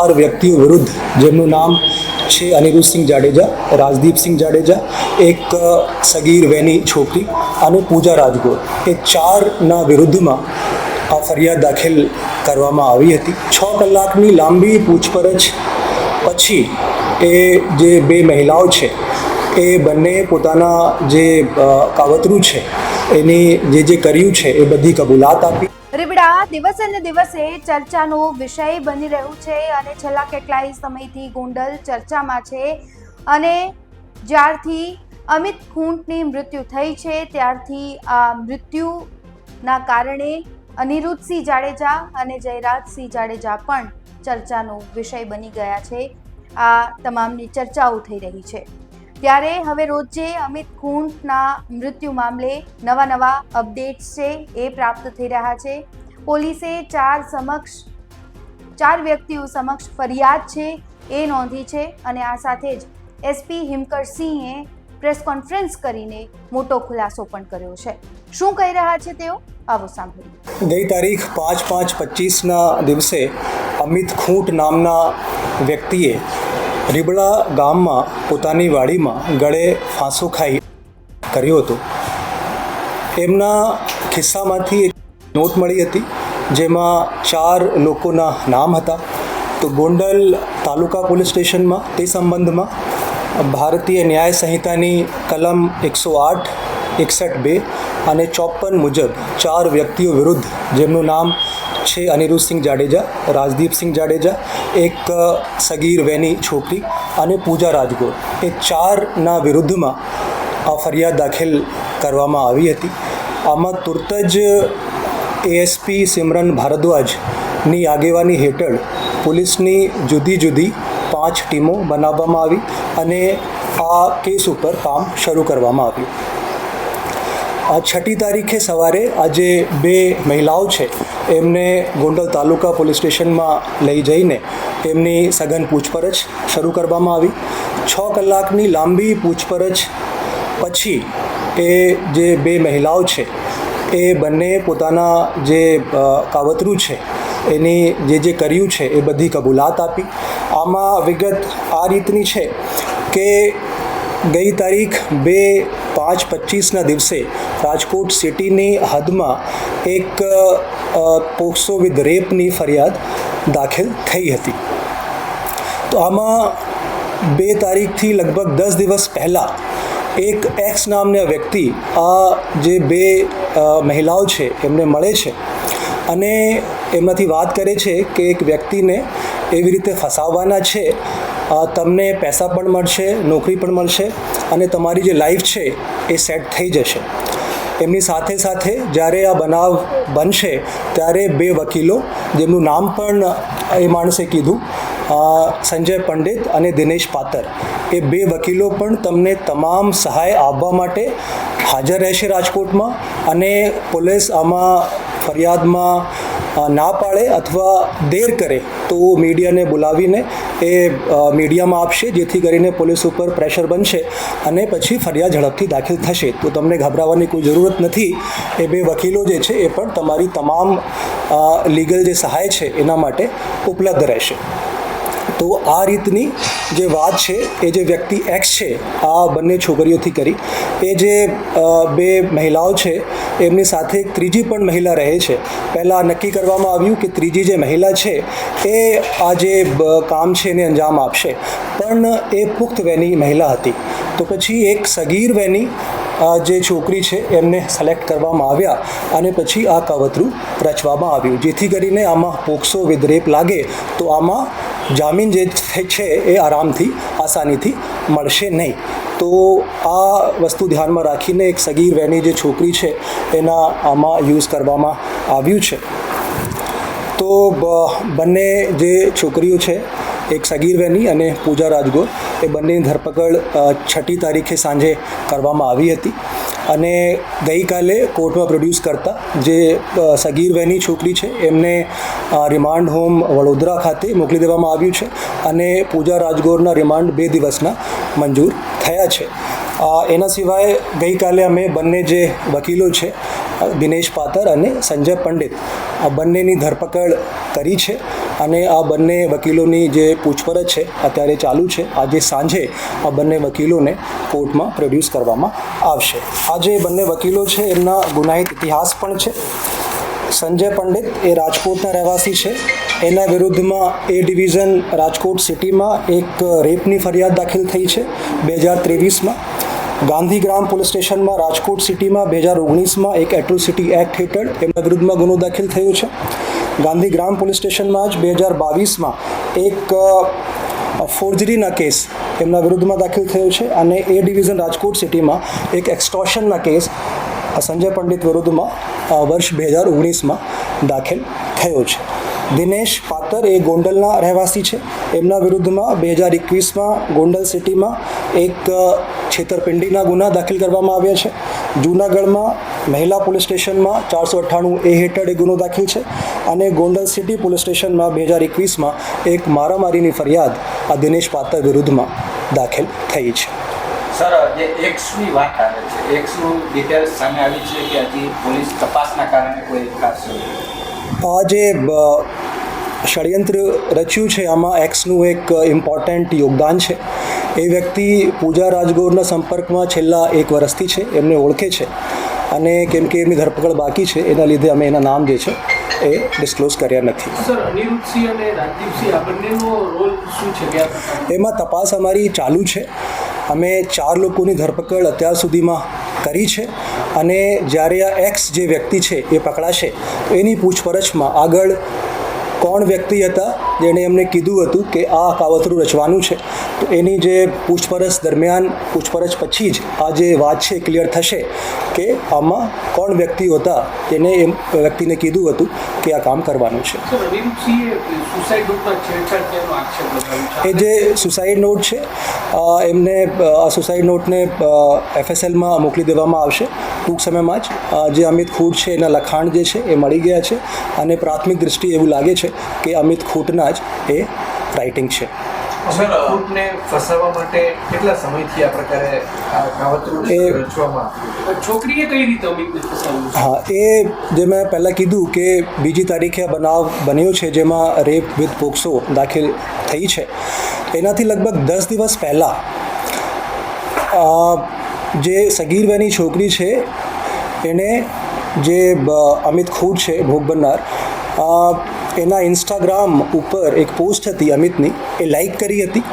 ચાર વ્યક્તિઓ વિરુદ્ધ જેમનું નામ છે અનિરુદ્ધસિંહ જાડેજા રાજદીપસિંહ જાડેજા, એક સગીર વેની છોકરી અને પૂજા રાજગોર. એ ચારના વિરુદ્ધમાં આ ફરિયાદ દાખલ કરવામાં આવી હતી. છ કલાકની લાંબી પૂછપરછ પછી એ જે બે મહિલાઓ છે, એ બંને પોતાના જે કાવતરું છે, એની જે જે કર્યું છે એ બધી કબૂલાત આપી. રીબડા, દિવસે ને દિવસે ચર્ચાનો વિષય બની રહ્યું છે અને છેલ્લા કેટલાય સમયથી ગોંડલ ચર્ચામાં છે અને જ્યારથી અમિત ખૂંટની મૃત્યુ થઈ છે, ત્યારથી આ મૃત્યુના કારણે અનિરુદ્ધસિંહ જાડેજા અને જયરાજસિંહ જાડેજા પણ ચર્ચાનો વિષય બની ગયા છે. આ તમામની ચર્ચાઓ થઈ રહી છે. ત્યારે હવે રોજે અમિત ખૂંટના મૃત્યુ મામલે નવા નવા અપડેટ્સ છે એ પ્રાપ્ત થઈ રહ્યા છે. પોલીસે ચાર સમક્ષ, ચાર વ્યક્તિઓ સમક્ષ ફરિયાદ છે એ નોંધી છે અને આ સાથે જ એસપી હિમકર સિંહે પ્રેસ કોન્ફરન્સ કરીને મોટો ખુલાસો પણ કર્યો છે. શું કહી રહ્યા છે તેઓ? આવો સાંભળીએ. ગઈ તારીખ પાંચ પાંચ પચીસના દિવસે અમિત ખૂંટ નામના વ્યક્તિએ રીબડા ગામમાં પોતાની વાડીમાં ગળે ફાંસો ખાઈ કર્યો હતો. એમના ખિસ્સામાંથી એક નોટ મળી હતી, જેમાં ચાર લોકોના નામ હતા. તો ગોંડલ તાલુકા પોલીસ સ્ટેશનમાં તે સંબંધમાં ભારતીય ન્યાય સંહિતાની કલમ એકસો આઠ, એકસઠ બે અને ચોપન મુજબ ચાર વ્યક્તિઓ વિરુદ્ધ, જેમનું નામ છે અનિરુદ્ધસિંહ જાડેજા, રાજદીપસિંહ જાડેજા, એક સગીર વેની છોકરી અને પૂજા રાજગોર. એ ચારના વિરુદ્ધમાં આ ફરિયાદ દાખલ કરવામાં આવી હતી. આમાં તુરત જ એએસપી સિમરન ભારદ્વાજની આગેવાની હેઠળ પોલીસની જુદી જુદી પાંચ ટીમો બનાવવામાં આવી અને આ કેસ ઉપર કામ શરૂ કરવામાં આવ્યું. છઠ્ઠી તારીખે સવારે આજે બે મહિલાઓ છે, એમને ગોંડલ તાલુકા પોલીસ સ્ટેશનમાં લઈ જઈને તેમની સઘન પૂછપરછ શરૂ કરવામાં આવી. છ કલાકની લાંબી પૂછપરછ પછી એ જે બે મહિલાઓ છે, એ બંને પોતાના જે કાવતરું છે, એની જે જે કર્યું છે એ બધી કબૂલાત આપી. આમાં વિગત આ રીતની છે કે ગઈ તારીખ બે પાંચ પચીસના દિવસે રાજકોટ સિટીની હદમાં એક પોક્સો વિથ રેપની ફરિયાદ દાખલ થઈ હતી. તો આમાં બે તારીખથી લગભગ દસ દિવસ પહેલાં એક એક્સ નામના વ્યક્તિ, આ જે બે મહિલાઓ છે, એમને મળે છે અને એમનાથી વાત કરે છે કે એક વ્યક્તિને એવી રીતે ફસાવવાના છે તમને પૈસા પણ મળશે, નોકરી પણ મળશે અને તમારી જે લાઈફ છે એ સેટ થઈ જશે. એમની સાથે સાથે જ્યારે આ બનાવ બનશે, ત્યારે બે વકીલો, જેમનું નામ પણ એ માણસે કીધું સંજય પંડિત અને દિનેશ પાતર, એ બે વકીલો પણ તમને તમામ સહાય આપવા માટે હાજર રહેશે રાજકોટમાં અને પોલીસ આમાં ફરિયાદમાં ના પાડે અથવા દેર કરે, તો મીડિયાને બોલાવીને એ મીડિયામાં આપશે, જેથી કરીને પોલીસ ઉપર પ્રેશર બનશે અને પછી ફરિયાદ ઝડપથી દાખલ થશે. તો તમને ગભરાવાની કોઈ જરૂરત નથી. એ બે વકીલો જે છે, એ પણ તમારી તમામ લીગલ જે સહાય છે, એના માટે ઉપલબ્ધ રહેશે. તો આ રીતની જે વાત છે, એ જે વ્યક્તિ એક્સ છે, આ બંને છોકરીઓથી કરી. એ જે બે મહિલાઓ છે, એમની સાથે એક ત્રીજી પણ મહિલા રહે છે. પહેલાં નક્કી કરવામાં આવ્યું કે ત્રીજી જે મહિલા છે, એ આ જે કામ છે, એને અંજામ આપશે. પણ એ પુખ્ત વહેની મહિલા હતી. તો પછી એક સગીર વહેની જે છોકરી છે, એમને સિલેક્ટ કરવામાં આવ્યા અને પછી આ કાવતરું રચવામાં આવ્યું. જેથી કરીને આમાં પોક્સો વિદ્રેપ રેપ લાગે તો આમાં જામીન જે છે એ આરામથી, આસાનીથી મળશે નહીં. તો આ વસ્તુ ધ્યાનમાં રાખીને એક સગીર વહેની જે છોકરી છે એના આમાં યુઝ કરવામાં આવ્યું છે. તો બંને જે છોકરીઓ છે એક સગીર વેની અને પૂજા રાજગોર. એ બંનેની ધરપકડ છઠ્ઠી તારીખે સાંજે કરવામાં આવી હતી. અને ગઈકાલે કોર્ટમાં પ્રોડ્યુસ કરતા જે સગીર વેની છોકરી છે, એમને રિમાન્ડ હોમ વડોદરા ખાતે મોકલી દેવામાં આવ્યું છે અને પૂજા રાજગોરના રિમાન્ડ બે દિવસના મંજૂર થયા છે. એના સિવાય ગઈકાલે અમે બંને જે વકીલો છે દિનેશ પાતર અને સંજય પંડિત આ બંનેની ધરપકડ કરી છે. અને આ બંને વકીલોની જે પૂછપરછ છે, અત્યારે ચાલુ છે. આજે સાંજે આ બંને વકીલોને કોર્ટમાં પ્રોડ્યુસ કરવામાં આવશે. આ જે બંને વકીલો છે, એમના ગુનાહિત ઇતિહાસ પણ છે. સંજય પંડિત એ રાજકોટના રહેવાસી છે. એના વિરુદ્ધમાં એ ડિવિઝન રાજકોટ સિટીમાં એક રેપની ફરિયાદ દાખલ થઈ છે, બે હજાર ત્રેવીસમાં. ગાંધીગ્રામ પોલીસ સ્ટેશનમાં રાજકોટ સિટીમાં બે હજાર ઓગણીસમાં એક એટ્રોસિટી એક્ટ હેઠળ એમના વિરુદ્ધમાં ગુનો દાખલ થયો છે. ગાંધીગ્રામ પોલીસ સ્ટેશનમાં જ બે હજાર બાવીસમાં એક ફોર્જરીના કેસ એમના વિરુદ્ધમાં દાખલ થયો છે અને એ ડિવિઝન રાજકોટ સિટીમાં એક એક્સ્ટોશનના કેસ સંજય પંડિત વિરુદ્ધમાં વર્ષ બે હજાર ઓગણીસમાં દાખલ થયો છે. દિનેશ પાતર એ ગોંડલના રહેવાસી છે. એમના વિરુદ્ધમાં બે હજાર એકવીસમાં ગોંડલ સિટીમાં એક છેતરપિંડીના ગુના દાખલ કરવામાં આવ્યા છે. જૂનાગઢમાં મહિલા પોલીસ સ્ટેશનમાં ચારસો અઠ્ઠાણું એ હેઠળ એ ગુનો દાખલ છે અને ગોંડલ સિટી પોલીસ સ્ટેશનમાં બે હજાર એકવીસમાં એક મારામારીની ફરિયાદ આ દિનેશ પાત્ર વિરુદ્ધમાં દાખલ થઈ છે. સર જે એક્સની વાત આવે છે. એક્સનું ડિટેલ્સ સામે આવી છે કે હજી પોલીસ તપાસના કારણે કોઈ ખાસ આ જે ષડયંત્ર રચ્યું છે આમાં એક્સનું એક ઇમ્પોર્ટન્ટ યોગદાન છે. એ વ્યક્તિ પૂજા રાજગોરના સંપર્કમાં છેલ્લા એક વર્ષથી છે એમને ઓળખે છે અને કેમ કે એમની ધરપકડ બાકી છે એના લીધે અમે એના નામ જે છે એ ડિસ્ક્લોઝ કર્યા નથી. એમાં તપાસ અમારી ચાલુ છે. અમે ચાર લોકોની ધરપકડ અત્યાર સુધીમાં કરી છે અને જ્યારે આ એક્સ જે વ્યક્તિ છે એ પકડાશે એની પૂછપરછમાં આગળ કોણ વ્યક્તિ હતા જેણે એમને કીધું હતું કે આ કાવતરું રચવાનું છે. તો એની જે પૂછપરછ દરમિયાન પૂછપરછ પછી જ આ જે વાત છે ક્લિયર થશે કે આમાં કોણ વ્યક્તિ હતા તેને એમ વ્યક્તિને કીધું હતું કે આ કામ કરવાનું છે. એ જે સુસાઇડ નોટ છે એમને આ સુસાઇડ નોટને એફએસએલમાં મોકલી દેવામાં આવશે. ટૂંક સમયમાં જ જે અમિત ખૂટ છે એના લખાણ જે છે એ મળી ગયા છે. અને પ્રાથમિક દ્રષ્ટિએ એવું લાગે છે કે અમિત ખૂટના જ એ રાઇટિંગ છે. અમિત ફસાવવા માટે કેટલા સમયથી આ પ્રકારે આ કાવતરું એ- રચવામાં આવ્યું? છોકરીએ કઈ રીતે અમિતને ફસાવ્યું? છે હા એ જે મેં પહેલાં કીધું કે બીજી તારીખે આ બનાવ બન્યો છે જેમાં રેપ વિથ પોક્સો દાખલ થઈ છે. એનાથી લગભગ દસ દિવસ પહેલાં જે સગીર વયની છોકરી છે એણે જે અમિત ખૂટ છે ભોગ બનનાર એના ઇન્સ્ટાગ્રામ ઉપર એક પોસ્ટ હતી અમિતની. એ લાઈક કરી હતી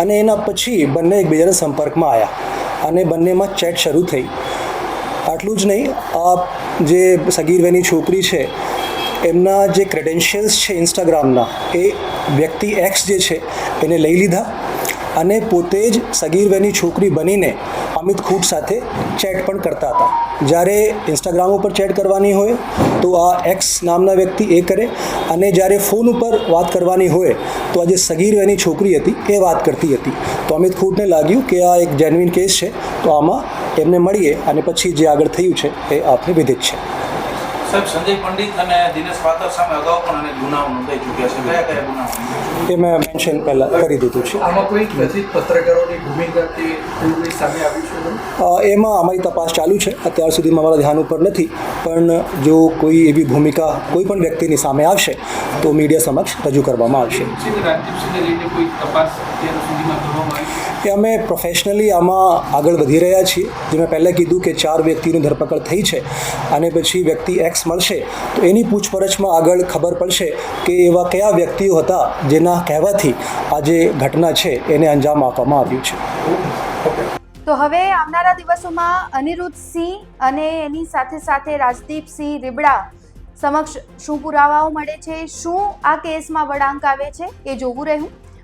અને એના પછી બંને એકબીજાના સંપર્કમાં આવ્યા અને બંનેમાં ચેટ શરૂ થઈ. આટલું જ નહીં આ જે સગીર વયની છોકરી છે, એમના જે ક્રેડેન્શિયલ્સ છે ઇન્સ્ટાગ્રામના એ વ્યક્તિ એક્સ જે છે, એને લઈ લીધા અને પોતે જ સગીર વયની છોકરી બનીને અમિત ખૂટ સાથે ચેટ પણ કરતા હતા. જ્યારે ઇન્સ્ટાગ્રામ ઉપર ચેટ કરવાની હોય, તો આ એક્સ નામના વ્યક્તિ એ કરે અને જ્યારે ફોન ઉપર વાત કરવાની હોય, તો આ જે સગીર વયની છોકરી હતી, એ વાત કરતી હતી. તો અમિત ખૂટને લાગ્યું કે આ એક જેન્યુઇન કેસ છે, તો આમાં એમને મળીએ અને પછી જે આગળ થયું છે, એ આપને વિદિત છે. સાહેબ સંજય પંડિત અને દિનેશ પાત્ર સામે અગાઉ પણ અને ગુનાઓ નોંધાઈ ચૂક્યા છે. કયા કયા ગુનાઓ એ મેં મેન્શન પહેલાં કરી દીધું છે. આમાં કોઈ કથિત પત્રકારોની ભૂમિકા કે સામે આવી છે એમાં અમારી તપાસ ચાલુ છે. અત્યાર સુધીમાં અમારા ધ્યાન ઉપર નથી પણ જો કોઈ એવી ભૂમિકા કોઈ પણ વ્યક્તિની સામે આવશે તો મીડિયા સમક્ષ રજૂ કરવામાં આવશે. કોઈ તપાસ એ અમે પ્રોફેશનલી આમાં આગળ વધી રહ્યા છીએ. જે મેં પહેલાં કીધું કે ચાર વ્યક્તિની ધરપકડ થઈ છે અને પછી વ્યક્તિ એક્સ મળશે તો એની પૂછપરછમાં આગળ ખબર પડશે કે એવા કયા વ્યક્તિઓ હતા જેના કહેવાથી આ જે ઘટના છે એને અંજામ આપવામાં આવ્યું છે. તો હવે આવનારા દિવસોમાં અનિરુદ્ધ સિંહ અને એની સાથે સાથે રાજદીપસિંહ રીબડા સમક્ષ શું પુરાવાઓ મળે છે? શું આ કેસમાં વળાંક આવે છે? એ જોવું રહ્યું.